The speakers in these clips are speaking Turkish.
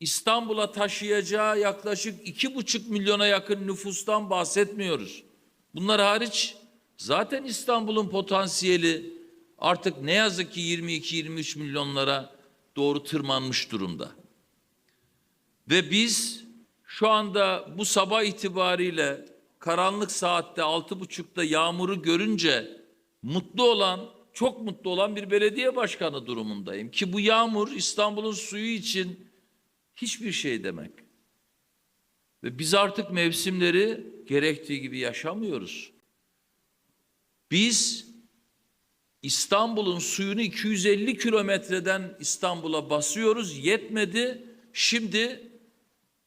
İstanbul'a taşıyacağı yaklaşık iki buçuk milyona yakın nüfustan bahsetmiyoruz. Bunlar hariç zaten İstanbul'un potansiyeli artık ne yazık ki 22-23 milyonlara doğru tırmanmış durumda. Ve biz şu anda bu sabah itibariyle karanlık saatte altı buçukta yağmuru görünce mutlu olan, çok mutlu olan bir belediye başkanı durumundayım. Ki bu yağmur İstanbul'un suyu için hiçbir şey demek. Ve biz artık mevsimleri gerektiği gibi yaşamıyoruz. Biz İstanbul'un suyunu 250 kilometreden İstanbul'a basıyoruz. Yetmedi. Şimdi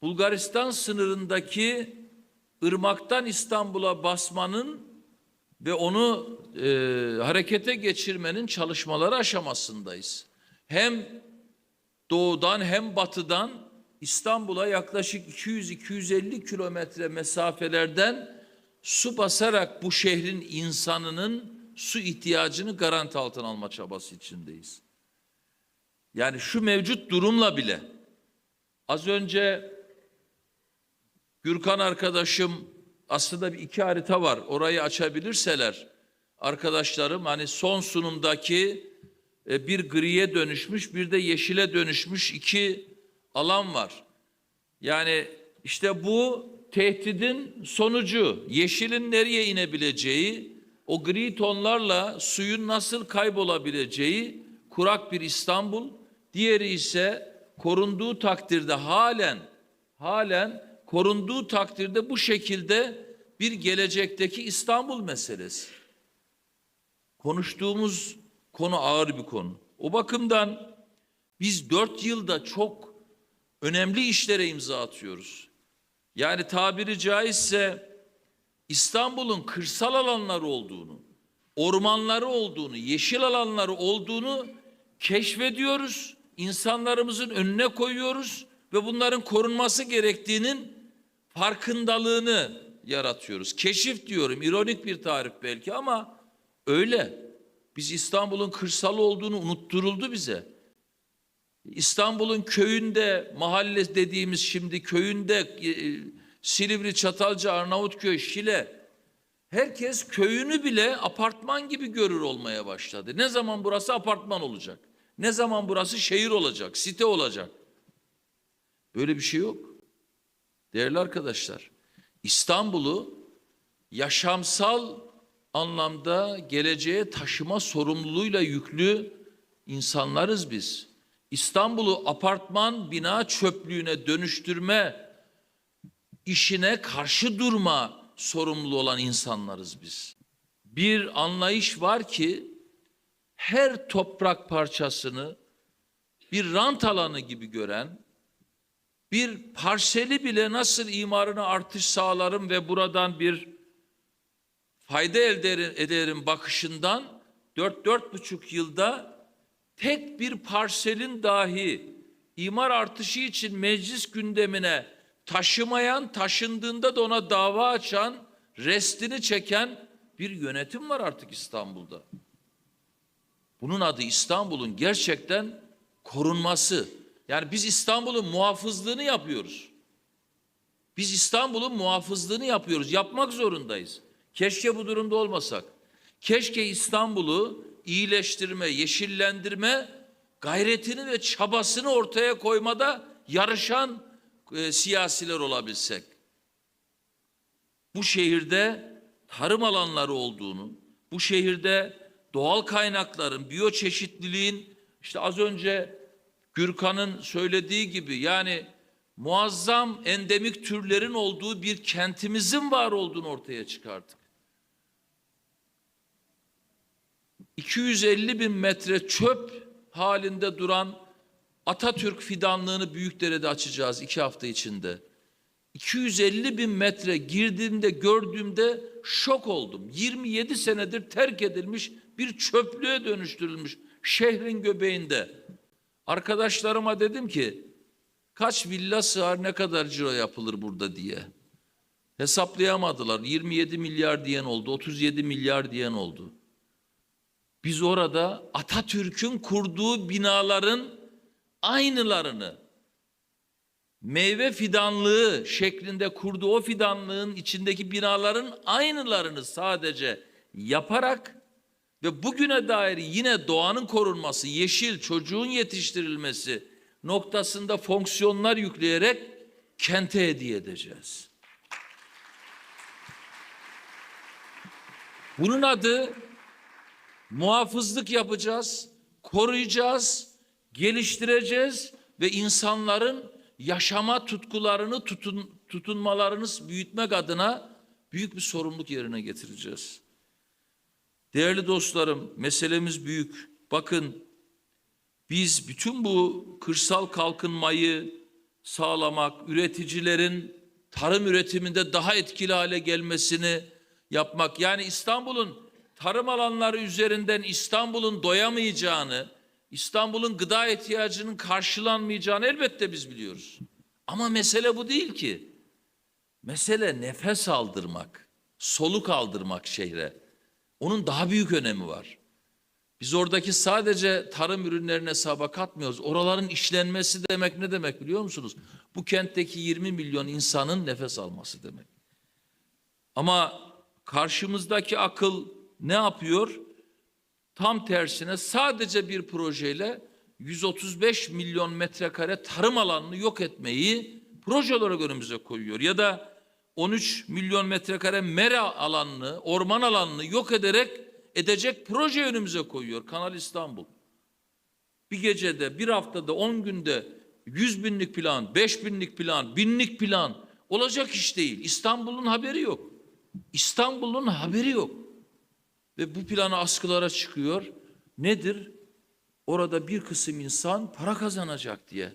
Bulgaristan sınırındaki ırmaktan İstanbul'a basmanın ve onu e, harekete geçirmenin çalışmaları aşamasındayız. Hem doğudan hem batıdan İstanbul'a yaklaşık 200-250 kilometre mesafelerden su basarak bu şehrin insanının su ihtiyacını garanti altına alma çabası içindeyiz. Yani şu mevcut durumla bile az önce Gürkan arkadaşım aslında bir iki harita var. Orayı açabilirseler arkadaşlarım hani son sunumdaki bir griye dönüşmüş bir de yeşile dönüşmüş iki alan var. Yani işte bu tehdidin sonucu yeşilin nereye inebileceği, o gri tonlarla suyun nasıl kaybolabileceği kurak bir İstanbul, diğeri ise korunduğu takdirde halen halen korunduğu takdirde bu şekilde bir gelecekteki İstanbul meselesi. Konuştuğumuz konu ağır bir konu. O bakımdan biz dört yılda çok önemli işlere imza atıyoruz. Yani tabiri caizse İstanbul'un kırsal alanları olduğunu, ormanları olduğunu, yeşil alanları olduğunu keşfediyoruz. İnsanlarımızın önüne koyuyoruz ve bunların korunması gerektiğinin farkındalığını yaratıyoruz. Keşif diyorum, ironik bir tarif belki ama öyle. Biz İstanbul'un kırsal olduğunu unutturuldu bize. İstanbul'un köyünde, mahalle dediğimiz şimdi köyünde, e, Silivri, Çatalca, Arnavutköy, Şile, herkes köyünü bile apartman gibi görür olmaya başladı. Ne zaman burası apartman olacak? Ne zaman burası şehir olacak, site olacak? Böyle bir şey yok. Değerli arkadaşlar, İstanbul'u yaşamsal anlamda geleceğe taşıma sorumluluğuyla yüklü insanlarız biz. İstanbul'u apartman bina çöplüğüne dönüştürme işine karşı durma sorumlu olan insanlarız biz. Bir anlayış var ki her toprak parçasını bir rant alanı gibi gören, bir parseli bile nasıl imarına artış sağlarım ve buradan bir fayda elde ederim bakışından dört dört buçuk yılda tek bir parselin dahi imar artışı için meclis gündemine taşımayan, taşındığında da ona dava açan, restini çeken bir yönetim var artık İstanbul'da. Bunun adı İstanbul'un gerçekten korunması. Yani biz İstanbul'un muhafızlığını yapıyoruz. Biz İstanbul'un muhafızlığını yapıyoruz. Yapmak zorundayız. Keşke bu durumda olmasak. Keşke İstanbul'u iyileştirme, yeşillendirme gayretini ve çabasını ortaya koymada yarışan e, siyasiler olabilsek. Bu şehirde tarım alanları olduğunu, bu şehirde doğal kaynakların, biyoçeşitliliğin işte az önce Gürkan'ın söylediği gibi yani muazzam endemik türlerin olduğu bir kentimizin var olduğunu ortaya çıkardık. 250 bin metre çöp halinde duran Atatürk fidanlığını Büyükdere'de açacağız iki hafta içinde. 250 bin metre girdiğimde gördüğümde şok oldum. 27 senedir terk edilmiş bir çöplüğe dönüştürülmüş şehrin göbeğinde. Arkadaşlarıma dedim ki kaç villa sığar ne kadar ciro yapılır burada diye. Hesaplayamadılar. 27 milyar diyen oldu, 37 milyar diyen oldu. Biz orada Atatürk'ün kurduğu binaların aynılarını meyve fidanlığı şeklinde kurduğu o fidanlığın içindeki binaların aynılarını sadece yaparak ve bugüne dair yine doğanın korunması, yeşil çocuğun yetiştirilmesi noktasında fonksiyonlar yükleyerek kente hediye edeceğiz. Bunun adı muhafızlık yapacağız, koruyacağız, geliştireceğiz ve insanların yaşama tutkularını tutun, tutunmalarını büyütmek adına büyük bir sorumluluk yerine getireceğiz. Değerli dostlarım, meselemiz büyük. Bakın biz bütün bu kırsal kalkınmayı sağlamak, üreticilerin tarım üretiminde daha etkili hale gelmesini yapmak. Yani İstanbul'un tarım alanları üzerinden İstanbul'un doyamayacağını, İstanbul'un gıda ihtiyacının karşılanmayacağını elbette biz biliyoruz. Ama mesele bu değil ki. Mesele nefes aldırmak, soluk aldırmak şehre. Onun daha büyük önemi var. Biz oradaki sadece tarım ürünlerine hesaba katmıyoruz. Oraların işlenmesi demek ne demek biliyor musunuz? Bu kentteki 20 milyon insanın nefes alması demek. Ama karşımızdaki akıl ne yapıyor? Tam tersine sadece bir projeyle 135 milyon metrekare tarım alanını yok etmeyi proje olarak önümüze koyuyor. Ya da 13 milyon metrekare mera alanını, orman alanını yok ederek edecek proje önümüze koyuyor Kanal İstanbul. Bir gecede, bir haftada, 10 günde 100 binlik plan, 5 binlik plan, binlik plan olacak iş değil. İstanbul'un haberi yok. İstanbul'un haberi yok. Ve bu planı askılara çıkıyor. Nedir? Orada bir kısım insan para kazanacak diye.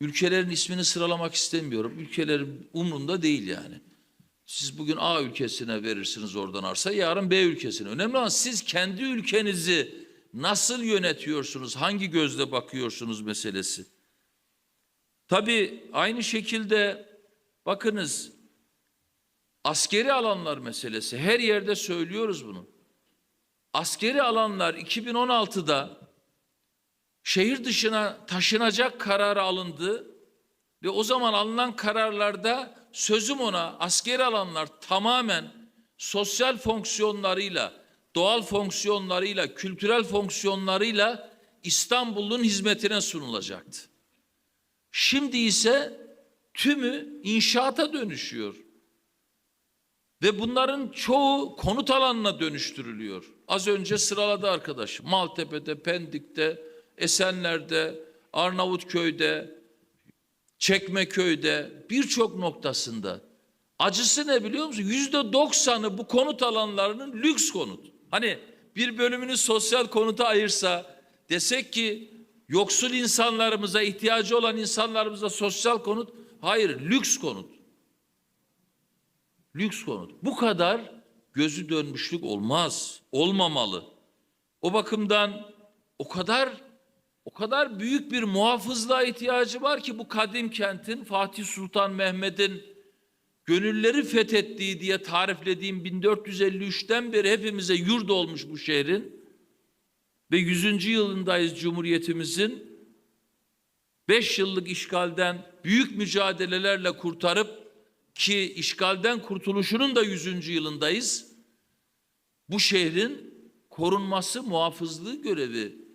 Ülkelerin ismini sıralamak istemiyorum. Ülkelerin umrunda değil yani. Siz bugün A ülkesine verirsiniz oradan arsa, yarın B ülkesine. Önemli olan siz kendi ülkenizi nasıl yönetiyorsunuz, hangi gözle bakıyorsunuz meselesi. Tabii aynı şekilde bakınız askeri alanlar meselesi her yerde söylüyoruz bunu. Askeri alanlar 2016'da şehir dışına taşınacak kararı alındı ve o zaman alınan kararlarda sözüm ona askeri alanlar tamamen sosyal fonksiyonlarıyla, doğal fonksiyonlarıyla, kültürel fonksiyonlarıyla İstanbul'un hizmetine sunulacaktı. Şimdi ise tümü inşaata dönüşüyor. Ve bunların çoğu konut alanına dönüştürülüyor. Az önce sıraladı arkadaş. Maltepe'de, Pendik'te, Esenler'de, Arnavutköy'de, Çekmeköy'de birçok noktasında. Acısı ne biliyor musun? Yüzde doksanı bu konut alanlarının lüks konut. Hani bir bölümünü sosyal konuta ayırsa desek ki yoksul insanlarımıza ihtiyacı olan insanlarımıza sosyal konut hayır lüks konut. Lüks konut. Bu kadar gözü dönmüşlük olmaz. Olmamalı. O bakımdan o kadar o kadar büyük bir muhafızlığa ihtiyacı var ki bu kadim kentin Fatih Sultan Mehmet'in gönülleri fethettiği diye tariflediğim 1453'ten beri hepimize yurt olmuş bu şehrin ve 100. yılındayız Cumhuriyetimizin. 5 yıllık işgalden büyük mücadelelerle kurtarıp ki işgalden kurtuluşunun da 100. yılındayız. Bu şehrin korunması, muhafızlığı görevi